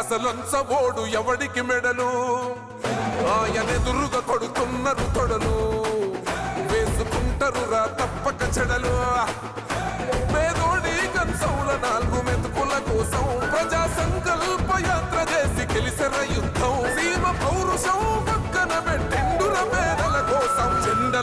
అసలంచబోడు ఎవడికి మెడలు? ఆయనెదురుగా కొడుతున్నారు తొడలు వేసుకుంటారు రా తప్పక చెడలు. పేదోడి కంచౌల నాలుగు మెతుకుల కోసం ప్రజా సంకల్ప యాత్ర చేసి గెలిసెర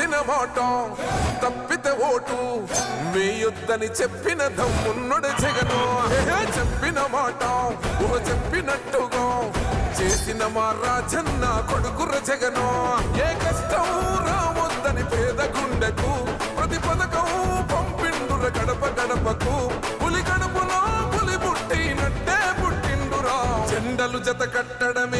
చేసిన మాట తప్పితే ఓటు. యుద్ధని చెప్పిన దమ్మున్నడు జగను. చెప్పిన మాట ఊహ చెప్పినట్టుగా. చేసిన మా రాజన్న కొడుకుర జగను. ఏ కష్టం రావద్దని పేద గుండెకు ప్రతి పథకం పంపిండుర గడప గడపకు. పులి గడపలో పులి పుట్టినట్టే పుట్టిండురా. జెండలు జత కట్టడమే